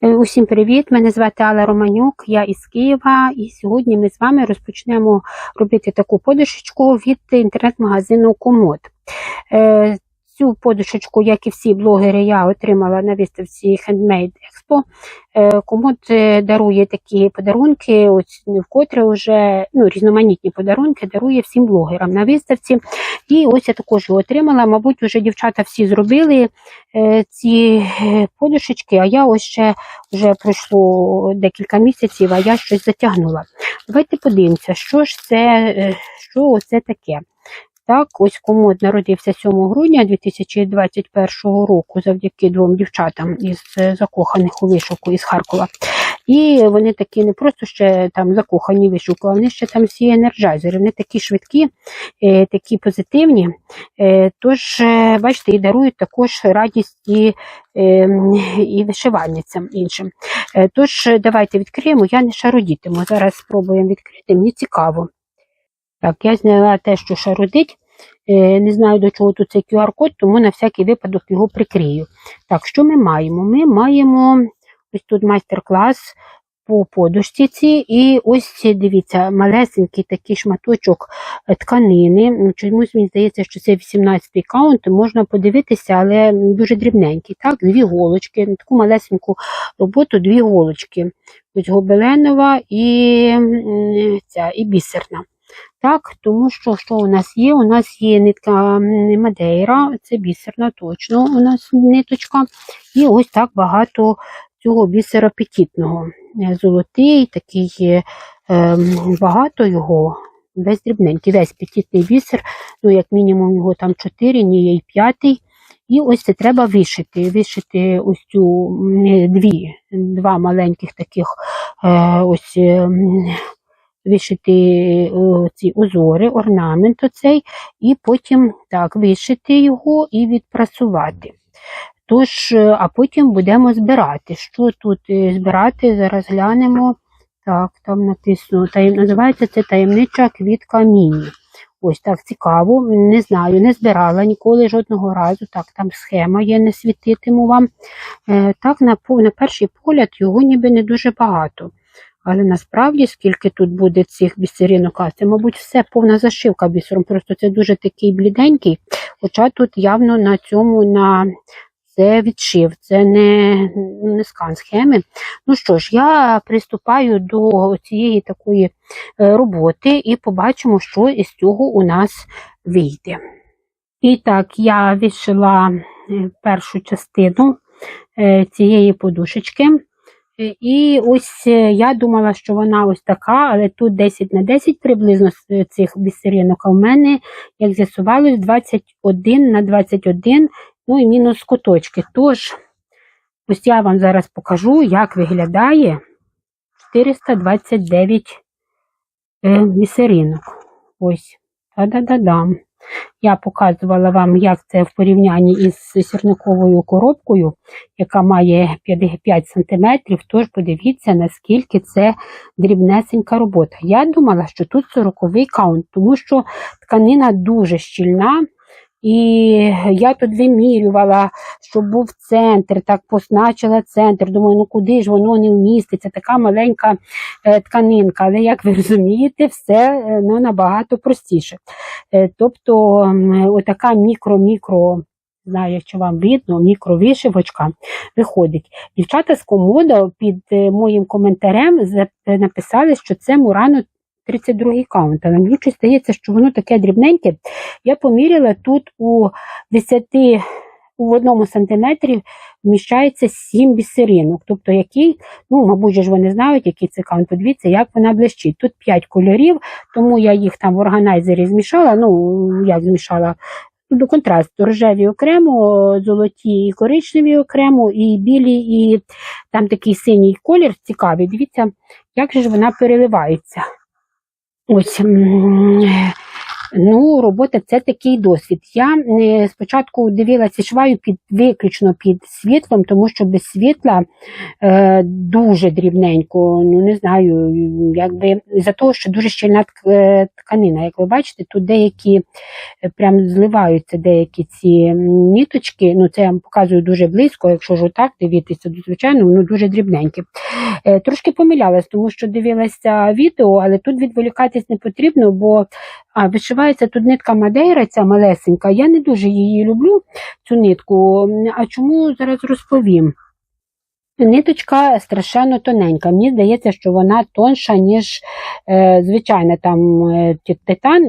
Е, Усім привіт! Мене звати Алла Романюк, я із Києва, і сьогодні ми з вами розпочнемо робити таку подушечку від інтернет-магазину Комод. Цю подушечку, як і всі блогери, я отримала на виставці Handmade Expo. Е, Комод е, дарує такі подарунки, ось вкотре вже ну, різноманітні подарунки дарує всім блогерам на виставці. І ось я також його отримала. Мабуть, вже дівчата всі зробили е, ці подушечки, а я ось ще вже пройшло декілька місяців, а я щось затягнула. Давайте подивимося, що ж це, що це таке. Так, ось комод народився 7 грудня 2021 року завдяки двом дівчатам із е, закоханих у вишивку із Харкова. І вони такі не просто ще там закохані в вишивку, а вони ще там всі енерджайзери. Вони такі швидкі, е, такі позитивні. Е, тож, бачите, і дарують також радість і, е, і вишивальницям іншим. Тож, давайте відкриємо. Я не шародітиму. Зараз спробуємо відкрити. Мені цікаво. Так, я зняла те, що шародить. Е, Не знаю, до чого тут цей QR-код, тому на всякий випадок його прикрию. Так, що ми маємо? Ми маємо ось тут майстер-клас по подушці ці, і ось дивіться, малесенький такий шматочок е, тканини. Ну, Чомусь мені здається, що це 18-й каунт, можна подивитися, але дуже дрібненький. Так, дві голочки, на таку малесеньку роботу, дві голочки. Ось гобеленова і, ця, і бісерна. Так, тому що що у нас є? У нас є нитка Мадейра, це бісерна, точно у нас ниточка. І ось так багато цього бісера петітного. Е, Золотий, такий е, ем, багато його, весь дрібненький, весь петітний бісер, ну, як мінімум, його там 4, ні, є й. І ось це треба вишити. Вишити ось цю дві, два маленьких таких е, ось. Вишити е, ці узори, орнамент оцей, і потім так вишити його і відпрасувати. Тож, е, а потім будемо збирати. Що тут е, збирати? Зараз глянемо. Так, там написано, таєм... називається це таємнича квітка міні. Ось так цікаво. Не знаю, не збирала ніколи жодного разу. Так, там схема є, не світитиму вам. Е, так, на, на перший погляд його ніби не дуже багато. Але насправді, скільки тут буде цих бісеринок, а це, мабуть, все повна зашивка бісером. Просто це дуже такий бліденький. Хоча тут явно на цьому на це відшив, це не, не скан схеми. Ну що ж, я приступаю до цієї такої е, роботи і побачимо, що із цього у нас вийде. І так, я вишила е, першу частину е, цієї подушечки. Е, І ось е, я думала, що вона ось така, але тут 10 на 10 приблизно е, цих бісеринок, а в мене, як з'ясувалось, 21 на 21, ну і мінус куточки. Тож, ось я вам зараз покажу, як виглядає 429 е, бісеринок. А Та-да-да-дам. Я показувала вам, як це в порівнянні із сірниковою коробкою, яка має 5 см, тож подивіться, наскільки це дрібнесенька робота. Я думала, що тут 40-й каунт, тому що тканина дуже щільна. І я тут вимірювала, щоб був центр, так позначила центр. Думаю, ну куди ж воно не вміститься, така маленька е, тканинка. Але як ви розумієте, все е, ну, набагато простіше. Е, Тобто, отака мікро-мікро, знаю, якщо вам видно, мікровишивочка виходить. Дівчата з комода під моїм коментарем написали, що це Мурано 32 каунт. Але мені щось здається, що воно таке дрібненьке. Я поміряла тут у 10 у одному сантиметрі вміщається 7 бісеринок. Тобто, який, ну, мабуть, ж вони знають, який це каунт. Подивіться, як вона блищить. Тут 5 кольорів, тому я їх там в органайзері змішала. Ну, як змішала до контрасту. Рожеві окремо, золоті і коричневі окремо, і білі, і там такий синій колір цікавий. Дивіться, як же ж вона переливається. Ось. Ну, робота це такий досвід. Я е, спочатку дивилася шваю під виключно під світлом, тому що без світла е, дуже дрібненько. Ну не знаю, якби за того, що дуже щільна е, тканина. Як ви бачите, тут деякі е, прям зливаються деякі ці ніточки. Ну це я вам показую дуже близько. Якщо ж отак дивитися, то звичайно воно дуже дрібненьке. Е, Трошки помилялась, тому що дивилася відео, але тут відволікатись не потрібно, бо а, вишивається тут нитка Мадейра, ця малесенька. Я не дуже її люблю, цю нитку. А чому зараз розповім? Ниточка страшенно тоненька. Мені здається, що вона тонша, ніж е, звичайна там е, титан.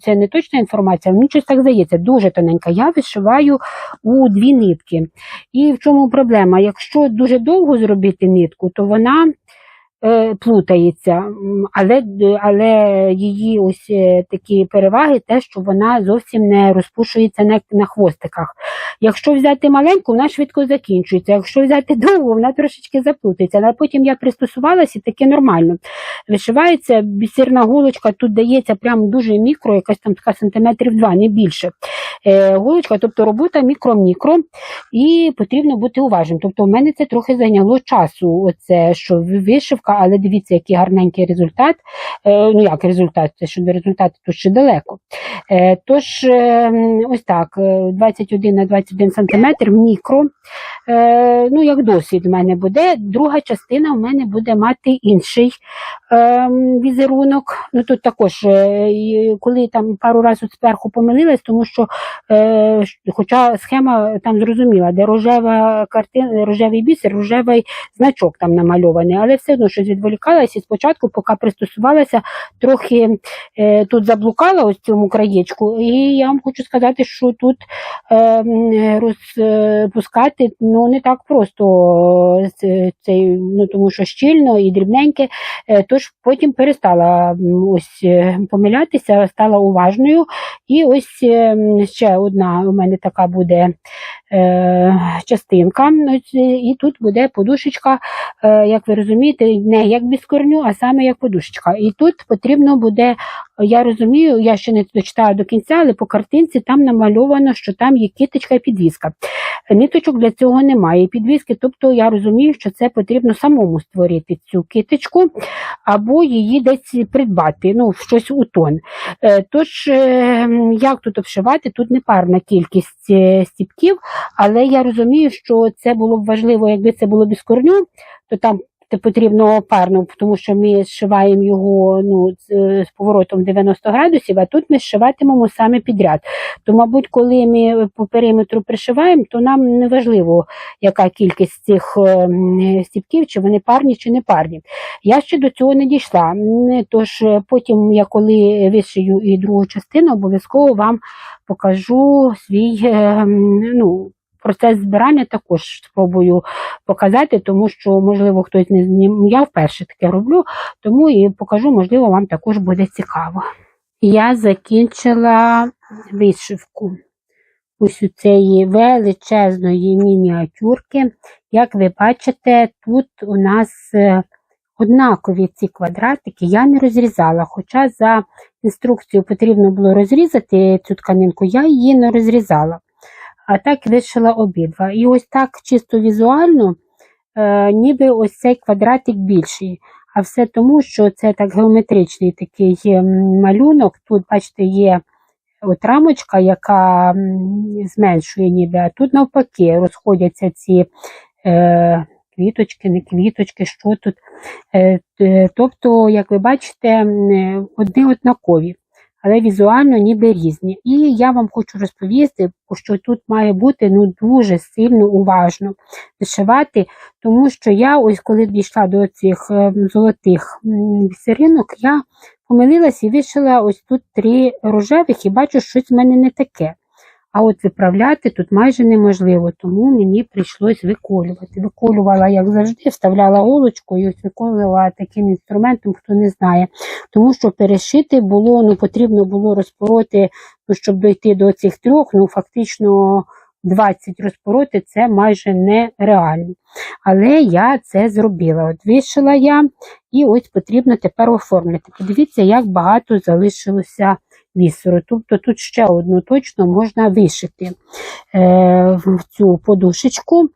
Це не точна інформація, мені щось так здається, дуже тоненька. Я вишиваю у дві нитки. І в чому проблема? Якщо дуже довго зробити нитку, то вона плутається, але, але її ось е, такі переваги, те, що вона зовсім не розпушується на, на хвостиках. Якщо взяти маленьку, вона швидко закінчується. Якщо взяти довгу, вона трошечки заплутається. Але потім я пристосувалася і таке нормально. Вишивається бісерна голочка, тут дається прям дуже мікро, якась там така сантиметрів два, не більше. Е, голочка, тобто робота мікро-мікро, і потрібно бути уважним. Тобто, в мене це трохи зайняло часу. Оце що вишивка, але дивіться, який гарненький результат. Е, ну як результат, це що до результату тут ще далеко. Е, тож, е, ось так, е, 21 на 21 сантиметр мікро. Ну, як досвід в мене буде. Друга частина в мене буде мати інший візерунок. Ну тут також, коли там пару разів зверху помилилась, тому що, хоча схема там зрозуміла, де рожева картина, рожевий бісер, рожевий значок там намальований, але все одно відволікалася і спочатку, поки пристосувалася, трохи е, тут заблукала ось цьому краєчку. І я вам хочу сказати, що тут е, розпускати ну, не так просто, е, це- цей, ну, тому що щільно і дрібненьке. Е, Тож потім перестала ось е, помилятися, стала уважною. І ось е, ще одна у мене така буде е, частинка. І тут буде подушечка, як ви розумієте, не як без корню, а саме як подушечка. І тут потрібно буде, я розумію, я ще не дочитала до кінця, але по картинці там намальовано, що там є киточка і підвіска. Ниточок для цього немає. Підвіски, тобто я розумію, що це потрібно самому створити цю киточку або її десь придбати, ну, щось у тон. Е, Тож, е, як тут обшивати? Тут не парна кількість е, стіпків, але я розумію, що це було б важливо, якби це було без корню, то там потрібно парно, тому що ми зшиваємо його ну, з, з поворотом 90 градусів, а тут ми зшиватимемо саме підряд. То, мабуть, коли ми по периметру пришиваємо, то нам не важливо, яка кількість цих е, стіпків, чи вони парні, чи не парні. Я ще до цього не дійшла. Тож е, потім, я коли вишию і другу частину, обов'язково вам покажу свій е, ну, процес збирання також спробую показати, тому що, можливо, хтось не знім. Я вперше таке роблю, тому і покажу, можливо, вам також буде цікаво. Я закінчила вишивку ось у цієї величезної мініатюрки. Як ви бачите, тут у нас е, однакові ці квадратики, я не розрізала, хоча за інструкцією потрібно було розрізати цю тканинку, я її не розрізала. А так вишила обидва. І ось так чисто візуально, е, ніби ось цей квадратик більший. А все тому, що це так геометричний такий м, малюнок. Тут, бачите, є от рамочка, яка зменшує ніби, а тут навпаки розходяться ці е, квіточки, не квіточки, що тут. Е, тобто, як ви бачите, е, одні однакові, але візуально ніби різні. І я вам хочу розповісти, що тут має бути ну, дуже сильно уважно вишивати, тому що я, ось коли дійшла до цих е, золотих сиринок, я помилилась і вишила ось тут три рожевих і бачу, щось в мене не таке. А от виправляти тут майже неможливо, тому мені прийшлось виколювати. Виколювала, як завжди, вставляла голочку і ось виколювала таким інструментом, хто не знає. Тому що перешити було, ну потрібно було розпороти, ну, щоб дойти до цих трьох, ну фактично 20 розпороти це майже нереально. Але я це зробила. От вишила я, і ось потрібно тепер оформити. Подивіться, як багато залишилося бісеру. Тобто тут ще одну точно можна вишити е, в цю подушечку.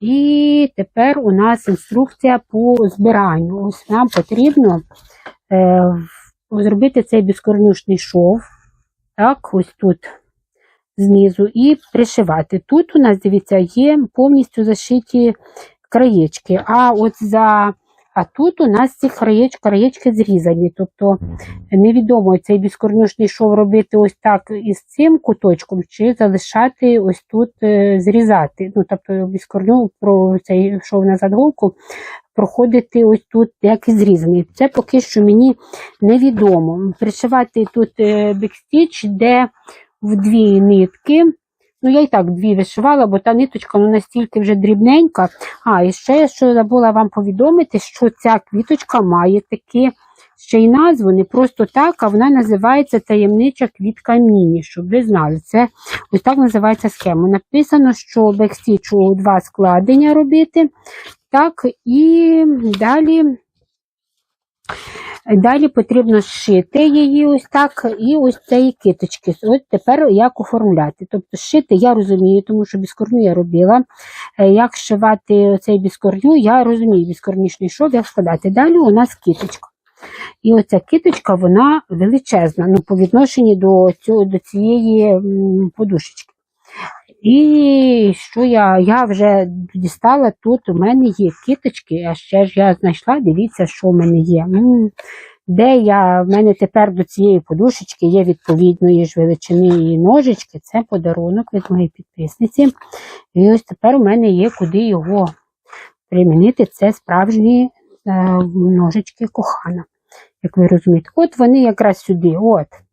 І тепер у нас інструкція по збиранню. Ось нам потрібно е, зробити цей безкорнюшний шов. Так, ось тут знизу, і пришивати. Тут у нас, дивіться, є повністю зашиті краєчки, а от за. А тут у нас ці краєчки, краєчки зрізані. Тобто невідомо цей безкорнюшний шов робити ось так із цим куточком, чи залишати ось тут е, зрізати. Ну, тобто безкорню про цей шов на задголку проходити ось тут як і зрізаний. Це поки що мені невідомо. Пришивати тут е, бекстіч, де в дві нитки. Ну, я і так дві вишивала, бо та ниточка ну, настільки вже дрібненька. А, і ще я що забула вам повідомити, що ця квіточка має такі ще й назву, не просто так, а вона називається таємнича квітка міні, щоб ви знали. Це ось так називається схема. Написано, що бекстічу два складення робити. Так, і далі. Далі потрібно зшити її ось так, і ось цієї киточки. От тепер як оформляти. Тобто зшити я розумію, тому що біскорню я робила. Е, Як шивати цей біскорню, я розумію, біскорнішний шов, як складати. Далі у нас киточка. І оця киточка, вона величезна, ну, по відношенню до, цього, до цієї подушечки. І що я я вже дістала тут, у мене є киточки, а ще ж я знайшла, дивіться, що в мене є. Де я, в мене тепер до цієї подушечки є відповідної ж величини і ножички. Це подарунок від моєї підписниці. І ось тепер у мене є куди його примінити. Це справжні е, ножички кохана, як ви розумієте. От вони якраз сюди. от.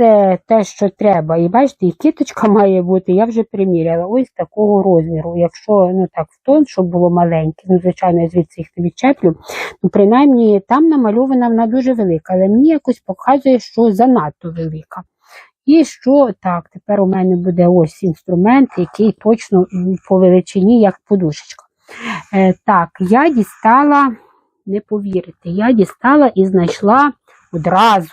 Це те, що треба. І бачите, і кіточка має бути, я вже приміряла, ось такого розміру. Якщо ну так в тон, щоб було маленьке, ну, звичайно, я звідси їх не відчеплю, ну, принаймні там намальована вона дуже велика, але мені якось показує, що занадто велика. І що так, тепер у мене буде ось інструмент, який точно по величині, як подушечка. Е, так, я дістала, не повірите, я дістала і знайшла одразу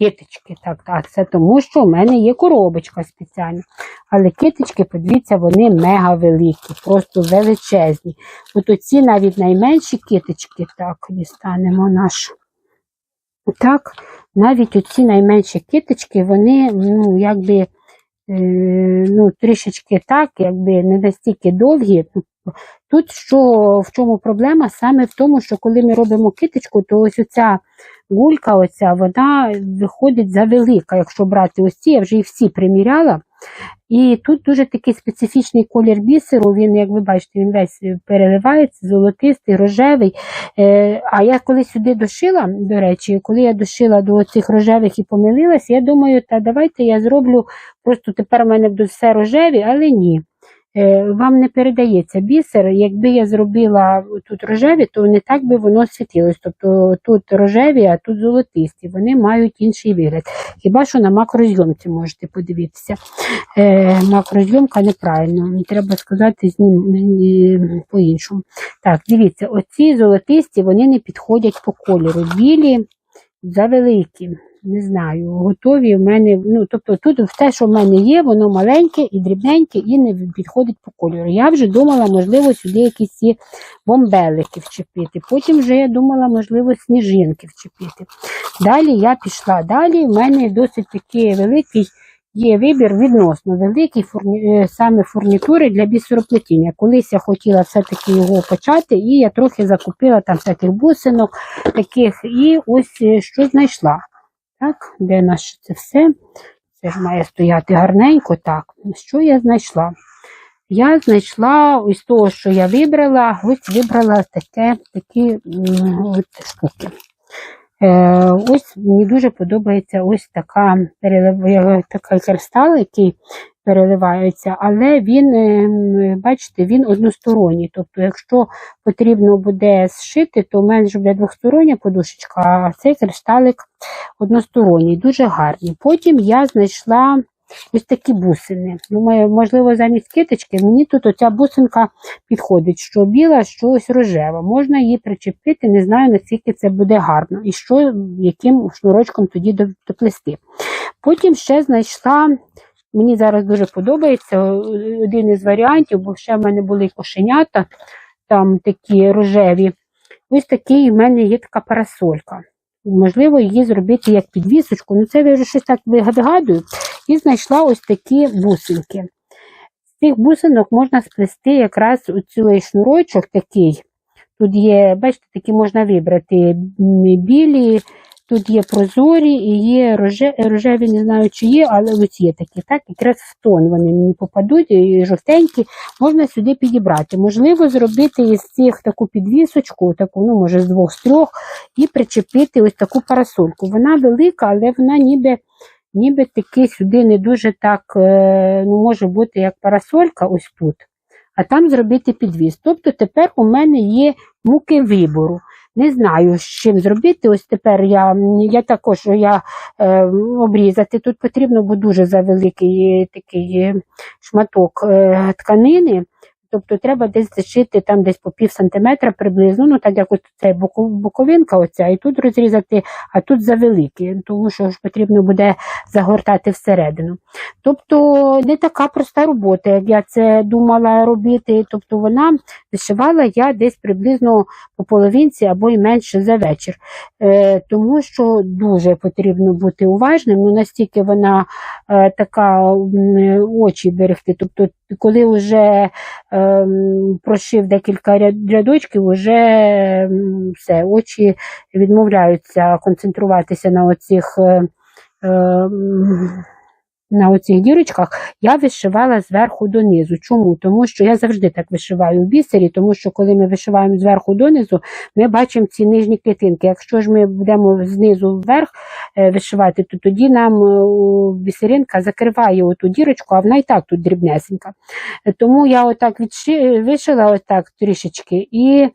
киточки. Так, так, це тому, що в мене є коробочка спеціальна. Але киточки, подивіться, вони мега великі, просто величезні. От оці навіть найменші киточки, так, дістанемо нашу. Так, навіть оці найменші киточки, вони, ну, якби, е, ну, трішечки так, якби не настільки довгі. Тут що, в чому проблема? Саме в тому, що коли ми робимо киточку, то ось оця гулька, оця, вона виходить завелика. Якщо брати ось ці, я вже їх всі приміряла. І тут дуже такий специфічний колір бісеру, він, як ви бачите, він весь переливається, золотистий, рожевий. Е, а я коли сюди дошила, до речі, коли я дошила до цих рожевих і помилилась, я думаю, та давайте я зроблю, просто тепер у мене все рожеві, але ні. Е, Вам не передається бісер. Якби я зробила тут рожеві, то не так би воно світилось. Тобто тут рожеві, а тут золотисті. Вони мають інший вигляд. Хіба що на макрозйомці можете подивитися. Е, Макрозйомка неправильно, треба сказати по-іншому. Так, дивіться, оці золотисті вони не підходять по кольору. Білі завеликі. Не знаю, готові в мене. Ну, тобто тут все, що в мене є, воно маленьке і дрібненьке, і не підходить по кольору. Я вже думала, можливо, сюди якісь ці бомбелики вчепити. Потім вже я думала, можливо, сніжинки вчепити. Далі я пішла. Далі в мене досить такий великий є вибір відносно великий фурні... е, саме фурнітури для бісероплетіння. Колись я хотіла все-таки його почати, і я трохи закупила там всяких бусинок, таких, і ось е, що знайшла. Так, де наше це все? Це має стояти гарненько. Так, що я знайшла? Я знайшла ось того, що я вибрала, ось вибрала таке, такі от штуки. Е, ось мені дуже подобається ось така перелив... такий кристал, який переливається, але він, е, бачите, він односторонній. Тобто, якщо потрібно буде зшити, то в мене буде двостороння подушечка, а цей кришталик односторонній, дуже гарний. Потім я знайшла ось такі бусини. Думаю, можливо, замість киточки мені тут оця бусинка підходить, що біла, що ось рожева. Можна її причепити, не знаю, наскільки це буде гарно і що, яким шнурочком тоді до- доплести. Потім ще знайшла. Мені зараз дуже подобається е, один із варіантів, бо ще в мене були кошенята, там такі рожеві. Ось такий в мене є така парасолька. Можливо, її зробити як підвісочку. Ну, це я вже щось так вигадую. І знайшла ось такі бусинки. З цих бусинок можна сплести якраз у цілий шнурочок такий. Тут є, бачите, такі можна вибрати білі, тут є прозорі і є роже, рожеві, не знаю, чи є, але ось є такі, так, якраз в тон вони мені попадуть, і жовтенькі, можна сюди підібрати. Можливо, зробити із цих таку підвісочку, таку, ну, може, з двох з трьох, і причепити ось таку парасольку. Вона велика, але вона ніби. Ніби таки сюди не дуже так е, ну, може бути як парасолька ось тут, а там зробити підвіз. Тобто тепер у мене є муки вибору. Не знаю, з чим зробити. Ось тепер я, я також я, е, обрізати тут потрібно, бо дуже завеликий е, такий е, шматок е, тканини. Тобто треба десь зашити там десь по пів сантиметра приблизно, ну так як ось ця боковинка, оця, і тут розрізати, а тут завеликі, тому що ж потрібно буде загортати всередину. Тобто не така проста робота, як я це думала робити. Тобто вона вишивала я десь приблизно по половинці або й менше за вечір. Е, тому що дуже потрібно бути уважним, ну настільки вона е, така очі берегти. Тобто, коли вже ем, прошив декілька ряд- рядочків, вже м, все, очі відмовляються концентруватися на оцих. ем, на оцих дірочках я вишивала зверху донизу. Чому? Тому що я завжди так вишиваю в бісері, тому що коли ми вишиваємо зверху донизу, ми бачимо ці нижні клітинки. Якщо ж ми будемо знизу вверх е, вишивати, то тоді нам е, бісеринка закриває оту дірочку, а вона і так тут дрібнесенька. Тому я отак відши, вишила отак трішечки і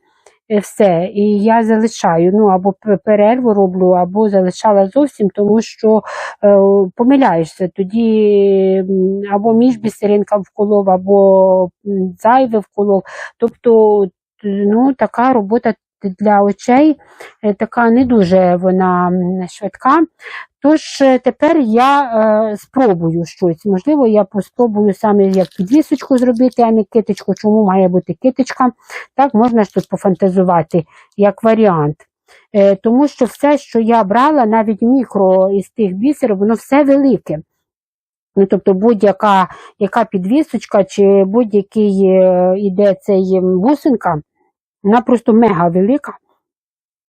все. І я залишаю, ну або перерву роблю, або залишала зовсім, тому що е, помиляєшся, тоді або між бісеринка вколов, або зайве вколов. Тобто, ну, така робота для очей, е, така не дуже вона швидка. Тож е, тепер я е, спробую щось. Можливо, я спробую саме як підвісочку зробити, а не киточку. Чому має бути киточка? Так, можна ж тут пофантазувати як варіант. Е, тому що все, що я брала, навіть мікро із тих бісерів, воно все велике. Ну, тобто будь-яка яка підвісочка чи будь-який е, іде цей бусинка, вона просто мега велика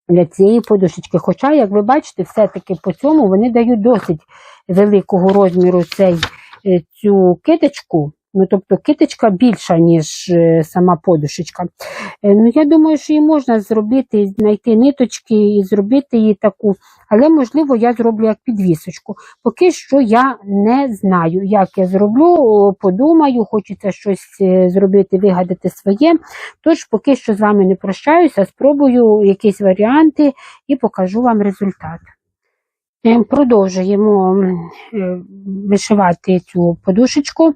для цієї подушечки. Хоча, як ви бачите, все-таки по цьому вони дають досить великого розміру цей, е, цю киточку. Ну, тобто киточка більша, ніж е, сама подушечка. Е, Ну, я думаю, що її можна зробити, знайти ниточки і зробити її таку, але можливо я зроблю як підвісочку. Поки що я не знаю, як я зроблю, подумаю, хочеться щось е, зробити, вигадати своє. Тож поки що з вами не прощаюся, спробую якісь варіанти і покажу вам результат. Продовжуємо вишивати цю подушечку.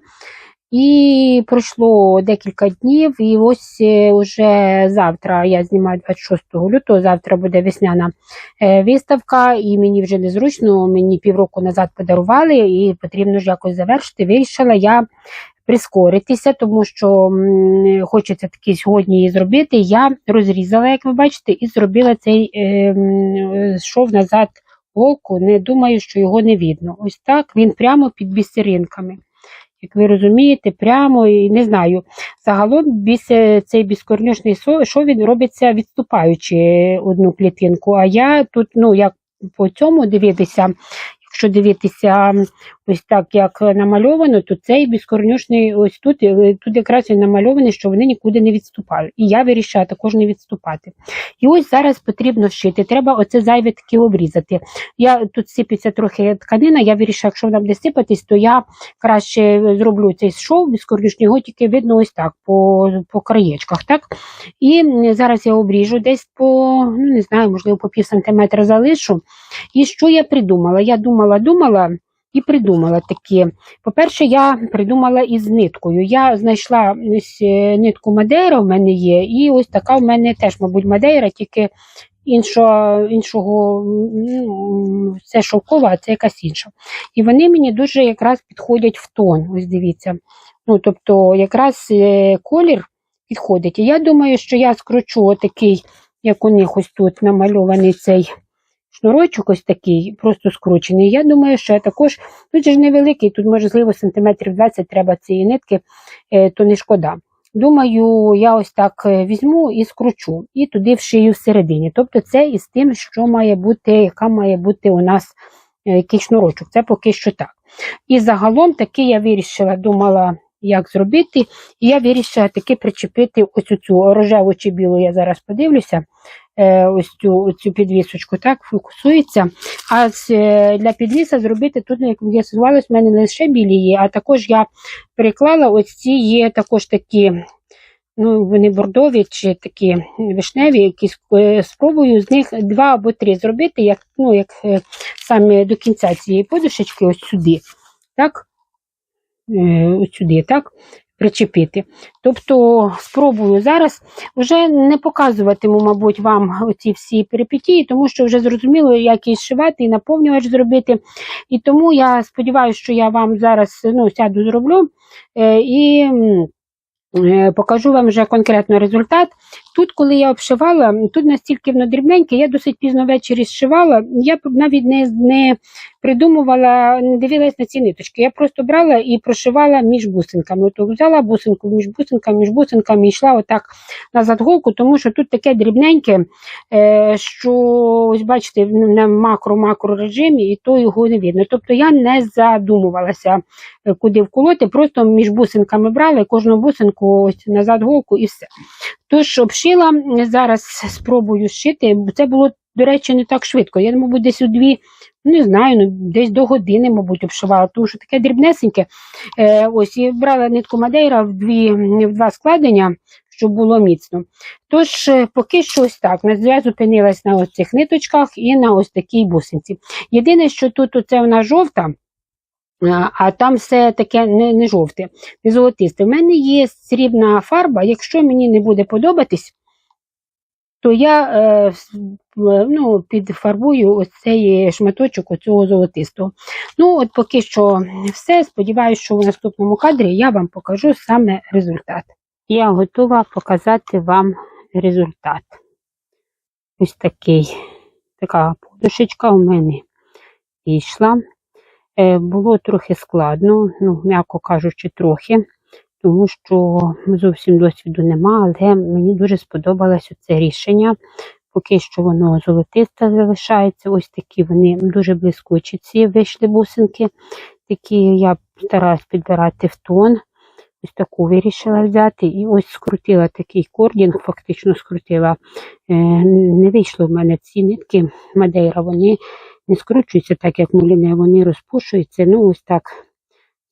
І пройшло декілька днів, і ось е, уже завтра я знімаю 26 лютого, завтра буде весняна е, виставка, і мені вже незручно, мені півроку назад подарували, і потрібно ж якось завершити. Вирішила я прискоритися, тому що хочеться таки сьогодні зробити. Я розрізала, як ви бачите, і зробила цей е, шов назад оку. Не думаю, що його не видно. Ось так він прямо під бісеринками. Як ви розумієте, прямо і не знаю. Загалом біс, цей біскорнюшний шов він робиться відступаючи одну клітинку. А я тут, ну як по цьому дивитися, якщо дивитися ось так, як намальовано, то цей біскорнюшний ось тут, е, тут якраз він намальований, що вони нікуди не відступають. І я вирішаю також не відступати. І ось зараз потрібно вшити. Треба оце зайве таки обрізати. Я тут сипеться трохи тканина, я вирішую, якщо вона буде сипатись, то я краще зроблю цей шов біскорнюшний, його тільки видно ось так, по, по краєчках. так? І зараз я обріжу десь по, ну не знаю, можливо, по пів сантиметра залишу. І що я придумала? Я думала, думала, і придумала такі. По-перше, я придумала із ниткою. Я знайшла ось е, нитку Мадейра, в мене є, і ось така в мене теж, мабуть, Мадейра, тільки іншого, іншого м, це шовкова, а це якась інша. І вони мені дуже якраз підходять в тон. Ось дивіться. Ну, тобто, якраз е, колір підходить. І я думаю, що я скручу отакий, як у них ось тут намальований цей шнурочок, ось такий, просто скручений. Я думаю, що я також, тут же ж невеликий, тут, можливо, сантиметрів 20 треба цієї нитки, е, то не шкода. Думаю, я ось так е, візьму і скручу, і туди вшию всередині. Тобто це із тим, що має бути, яка має бути у нас е, який шнурочок. Це поки що так. І загалом таки я вирішила, думала, як зробити, і я вирішила таки причепити оцю цю рожеву чи білу, я зараз подивлюся, ось цю, цю підвісочку, так, фокусується. А е, для підвіса зробити тут, як з'ясувалось, в мене не лише білі є, а також я переклала ось ці є також такі. Ну, вони бордові чи такі вишневі, якісь е, спробую з них два або три зробити, як, ну, як е, саме до кінця цієї подушечки, ось сюди. Так? Е, ось сюди, так? Причепити. Тобто спробую зараз вже не показуватиму, мабуть, вам оці всі перипетії, тому що вже зрозуміло, як її зшивати і наповнювач зробити. І тому я сподіваюся, що я вам зараз ну, сяду зроблю е, і е, покажу вам вже конкретно результат. Тут, коли я обшивала, тут настільки воно дрібненьке, я досить пізно ввечері зшивала, я навіть не, не придумувала, не дивилась на ці ниточки. Я просто брала і прошивала між бусинками. Ото взяла бусинку між бусинками, між бусинками і йшла отак назад голку, тому що тут таке дрібненьке, е, що ось бачите, на макро-макро режимі, і то його не видно. Тобто я не задумувалася, е, куди вколоти, просто між бусинками брала кожну бусинку ось назад голку і все. Тож обшила, зараз спробую зшити, це було, до речі, не так швидко. Я, мабуть, десь у дві, не знаю, ну, десь до години, мабуть, обшивала, тому що таке дрібнесеньке. Е, ось, і брала нитку Мадейра в, дві, в два складення, щоб було міцно. Тож, е, поки що ось так. Я зупинилась на ось цих ниточках і на ось такій бусинці. Єдине, що тут оце вона жовта. А, А там все таке не, не жовте, не золотисте. У мене є срібна фарба. Якщо мені не буде подобатись, то я е, ну, підфарбую ось цей шматочок оцього золотистого. Ну, от поки що все. Сподіваюся, що в наступному кадрі я вам покажу саме результат. Я готова показати вам результат. Ось такий, така подушечка у мене вийшла. Е, Було трохи складно, ну, м'яко кажучи, трохи, тому що зовсім досвіду нема, але мені дуже сподобалось це рішення. Поки що воно золотисте залишається. Ось такі вони дуже блискучі. Ці вийшли бусинки. Такі я стараюсь підбирати в тон. Ось таку вирішила взяти. І ось скрутила такий кордінг, фактично скрутила. Е, Не вийшло в мене ці нитки Мадейра, вони не скручуються так, як муліне, вони розпушуються. Ну, ось так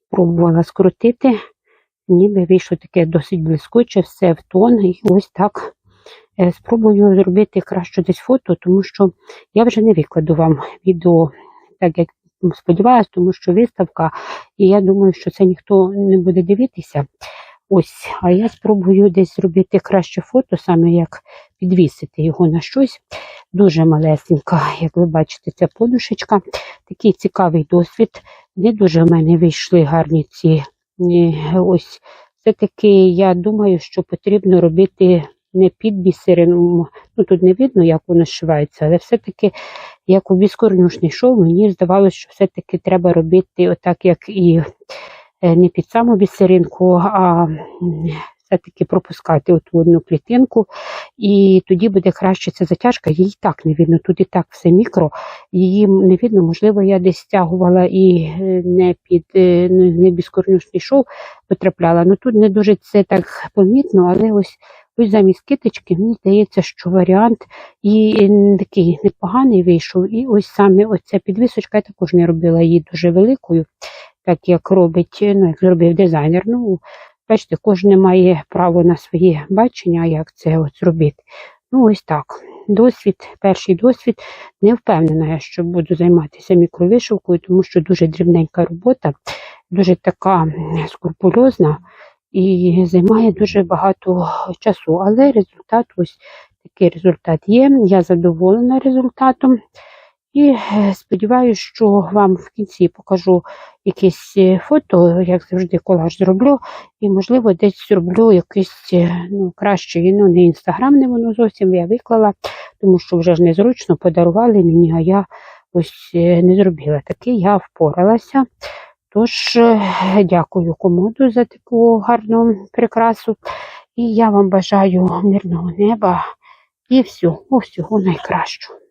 пробувала скрутити. Ніби вийшло таке досить блискуче, все в тон. І ось так е, спробую зробити краще десь фото, тому що я вже не викладу вам відео, так як сподіваюся, тому що виставка, і я думаю, що це ніхто не буде дивитися. Ось, а я спробую десь зробити краще фото, саме як підвісити його на щось. Дуже малесенька, як ви бачите, ця подушечка. Такий цікавий досвід. Не дуже в мене вийшли гарні ці. Ось все-таки я думаю, що потрібно робити не під бісерину. Ну тут не видно, як воно шивається, але все-таки, як у біскорнюшний шов, мені здавалося, що все-таки треба робити отак, як і е, не під саму бісеринку, а все-таки пропускати оту одну клітинку, і тоді буде краще ця затяжка. Її так не видно. Тут і так все мікро, її не видно. Можливо, я десь стягувала і е, не під е, не біскорнюшний шов потрапляла. Ну тут не дуже це так помітно, але ось. Ось замість китички, мені здається, що варіант і такий непоганий вийшов. І ось саме оця підвісочка, я також не робила її дуже великою, так як робить, ну, як зробив дизайнер. Ну, бачите, кожен має право на своє бачення, як це от зробити. Ну, ось так. досвід, перший досвід. Не впевнена, я, що буду займатися мікровишивкою, тому що дуже дрібненька робота, дуже така скрупульозна і займає дуже багато часу. Але результат, ось такий результат є. Я задоволена результатом. І е, сподіваюся, що вам в кінці покажу якесь е, фото, як завжди, колаж зроблю. І, можливо, десь зроблю якесь е, ну, краще, ну, не інстаграмне воно зовсім я виклала, тому що вже ж незручно подарували мені, а я ось не зробила. Таки я впоралася. Тож, дякую комоду за таку гарну прикрасу. І я вам бажаю мирного неба і всього, всього найкращого.